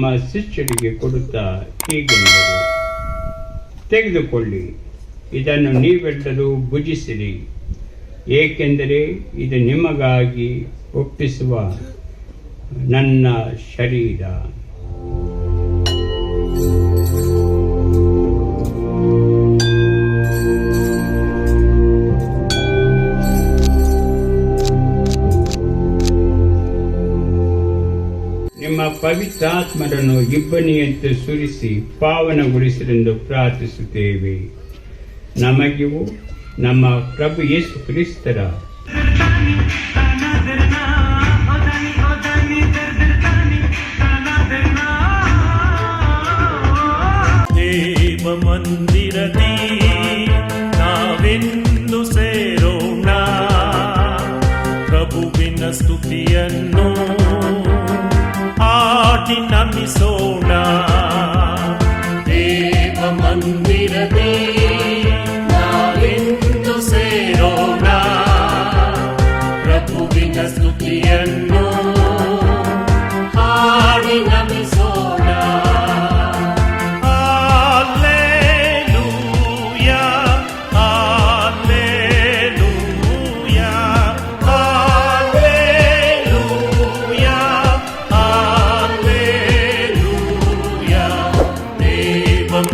ಶಿಷ್ಯರಿಗೆ ಕೊಡುತ್ತಾ ಹೀಗೆಂದರು. ತೆಗೆದುಕೊಳ್ಳಿ. ಇದನ್ನು ನೀವೆಲ್ಲರೂ ಭುಜಿಸಿರಿ. ಏಕೆಂದರೆ ಇದು ನಿಮಗಾಗಿ ಒಪ್ಪಿಸುವ ನನ್ನ ಶರೀರ. ನಿಮ್ಮ ಪವಿತ್ರಾತ್ಮರನ್ನು ಇಬ್ಬನಿಯಂತೆ ಸುರಿಸಿ ಪಾವನಗೊಳಿಸಿರೆಂದು ಪ್ರಾರ್ಥಿಸುತ್ತೇವೆ. ನಮಗಿವು ನಮ್ಮ ಪ್ರಭು ಯೇಸು ಕ್ರಿಸ್ತರ. So.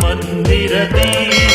மந்திர தீ